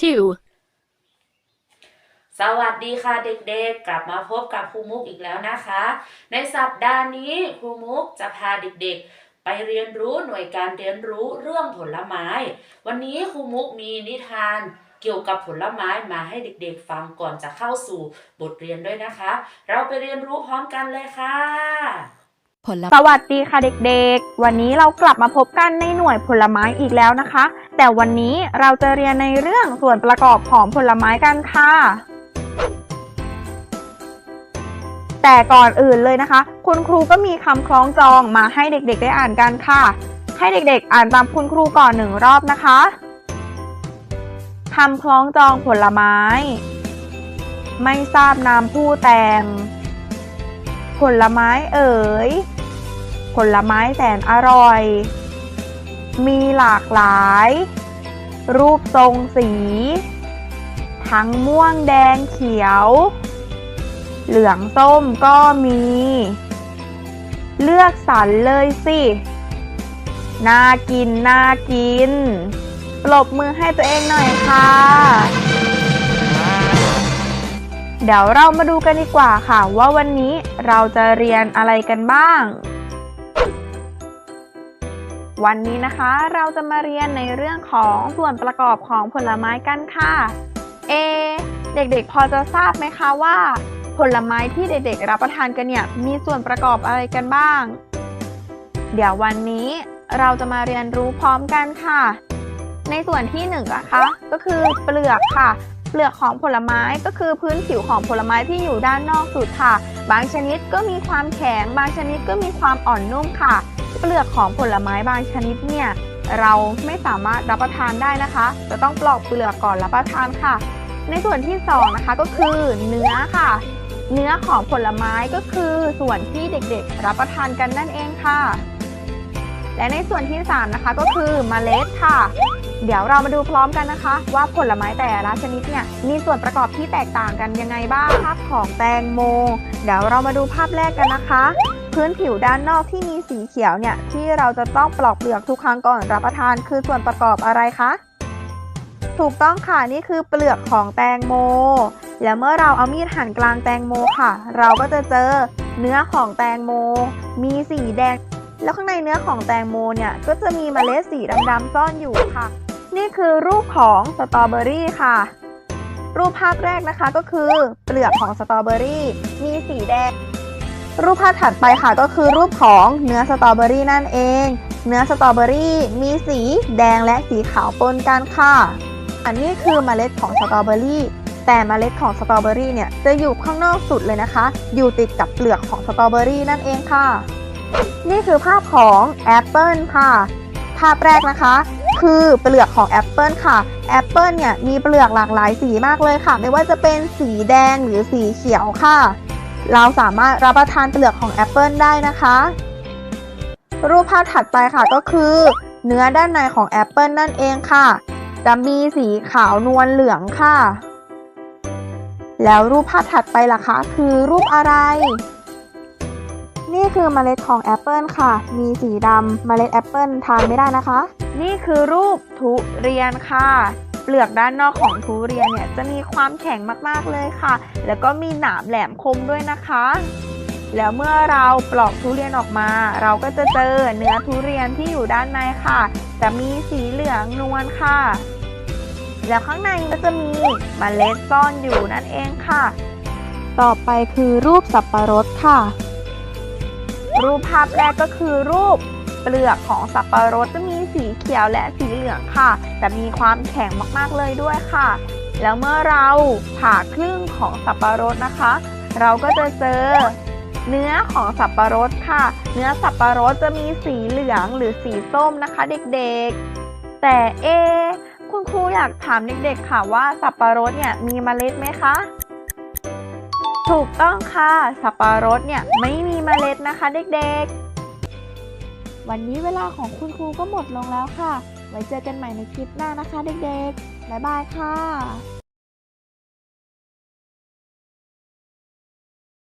2. สวัสดีค่ะเด็กๆ กลับมาพบกับครูมุกอีกแล้วนะคะ ในสัปดาห์นี้ครูมุกจะพาเด็กๆ ไปเรียนรู้หน่วยการเรียนรู้เรื่องผลไม้ วันนี้ครูมุกมีนิทานเกี่ยวกับผลไม้มาให้เด็กๆ ฟังก่อนจะเข้าสู่บทเรียนด้วยนะคะ เราไปเรียนรู้พร้อมกันเลยค่ะ ผลสวัสดีค่ะเด็กๆ วันนี้เรากลับมาพบกันในหน่วยผลไม้อีกแล้วนะคะ แต่วันนี้เราจะเรียนในเรื่องส่วนประกอบของผลไม้กันค่ะ แต่ก่อนอื่นเลยนะคะ คุณครูก็มีคำคล้องจองมาให้เด็กๆ ได้อ่านกันค่ะ ให้เด็กๆ อ่านตามคุณครูก่อนหนึ่งรอบนะคะคำคล้องจองผลไม้ ไม่ทราบนามผู้แต่ง ผลไม้เอ๋ย ผลไม้แสนอร่อย มีหลากหลาย รูปทรงสี ทั้งม่วงแดงเขียว เหลืองส้มก็มี เลือกสรรเลยสิ น่ากิน น่ากินปรบมือให้ตัวเองหน่อยค่ะ เดี๋ยวเรามาดูกันดีกว่าค่ะ ว่าวันนี้เราจะเรียนอะไรกันบ้าง วันนี้นะคะเราจะมาเรียนในเรื่องของส่วนประกอบของผลไม้กันค่ะ เอ เด็กๆพอจะทราบไหมคะว่า ผลไม้ที่เด็กๆรับประทานกันเนี่ยมีส่วนประกอบอะไรกันบ้าง เดี๋ยววันนี้เราจะมาเรียนรู้พร้อมกันค่ะ ในส่วนที่หนึ่งนะคะก็คือเปลือกค่ะ เปลือกของผลไม้ก็คือพื้นผิวของผลไม้ที่อยู่ด้านนอกสุดค่ะ บางชนิดก็มีความแข็ง บางชนิดก็มีความอ่อนนุ่มค่ะ เปลือกของผลไม้บางชนิดเนี่ยเราไม่สามารถรับประทานได้นะคะ จะต้องปลอกเปลือกก่อนรับประทานค่ะ ในส่วนที่สองนะคะก็คือเนื้อค่ะ เนื้อของผลไม้ก็คือส่วนที่เด็กๆ รับประทานกันนั่นเองค่ะ และในส่วนที่สามนะคะก็คือเมล็ดค่ะ เดี๋ยวเรามาดูพร้อมกันนะคะ ว่าผลไม้แต่ละชนิดเนี่ยมีส่วนประกอบที่แตกต่างกันยังไงบ้างภาพของแตงโม เดี๋ยวเรามาดูภาพแรกกันนะคะ พื้นผิวด้านนอกที่มีสีเขียวเนี่ยที่เราจะต้องปลอกเปลือกทุกครั้งก่อนรับประทานคือส่วนประกอบอะไรคะถูกต้องค่ะนี่คือเปลือกของแตงโม แล้วเมื่อเราเอามีดหั่นกลางแตงโมค่ะ เราก็จะเจอเนื้อของแตงโม มีสีแดง แล้วข้างในเนื้อของแตงโมเนี่ยก็จะมีเมล็ดสีดำๆซ่อนอยู่ค่ะ นี่คือรูปของสตรอเบอรี่ค่ะ รูปภาพแรกนะคะก็คือเปลือกของสตรอเบอรี่มีสีแดง รูปภาพถัดไปค่ะก็คือรูปของเนื้อสตรอเบอรี่นั่นเอง เนื้อสตรอเบอรี่มีสีแดงและสีขาวปนกันค่ะ อันนี้คือเมล็ดของสตรอเบอรี่แต่เมล็ดของสตรอเบอรี่เนี่ยจะอยู่ข้างนอกสุดเลยนะคะ อยู่ติดกับเปลือกของสตรอเบอรี่นั่นเองค่ะ นี่คือภาพของแอปเปิลค่ะ ภาพแรกนะคะ คือเปลือกของแอปเปิลค่ะแอปเปิลเนี่ยมีเปลือกหลากหลายสีมากเลยค่ะ ไม่ว่าจะเป็นสีแดงหรือสีเขียวค่ะ เราสามารถรับประทานเปลือกของแอปเปิลได้นะคะ รูปภาพถัดไปค่ะก็คือ เนื้อด้านในของแอปเปิลนั่นเองค่ะจะมีสีขาวนวลเหลืองค่ะ แล้วรูปภาพถัดไปล่ะคะ คือรูปอะไร นี่คือเมล็ดของแอปเปิลค่ะ มีสีดำเมล็ดแอปเปิลทานไม่ได้นะคะ นี่คือรูปทุเรียนค่ะ เปลือกด้านนอกของทุเรียนเนี่ยจะมีความแข็งมากๆเลยค่ะ แล้วก็มีหนามแหลมคมด้วยนะคะ แล้วเมื่อเราปลอกทุเรียนออกมา เราก็จะเจอเนื้อทุเรียนที่อยู่ด้านในค่ะ จะมีสีเหลืองนวลค่ะ แล้วข้างในก็จะมีเมล็ดซ่อนอยู่นั่นเองค่ะ ต่อไปคือรูปสับปะรดค่ะ รูปภาพแรกก็คือรูปเปลือกของสับปะรดจะมีสีเขียวและสีเหลืองค่ะ แต่มีความแข็งมากๆเลยด้วยค่ะ แล้วเมื่อเราผ่าครึ่งของสับปะรดนะคะ เราก็จะเจอเนื้อของสับปะรดค่ะ เนื้อสับปะรดจะมีสีเหลืองหรือสีส้มนะคะ เด็กๆ แต่เอคุณครูอยากถามเด็กๆค่ะว่าสับปะรดเนี่ยมีเมล็ดไหมคะ ถูกต้องค่ะ สับปะรดเนี่ยไม่มีเมล็ดนะคะเด็กๆ วันนี้เวลาของคุณครูก็หมดลงแล้วค่ะ ไว้เจอกันใหม่ในคลิปหน้านะคะเด็กๆ บ๊ายบายค่ะ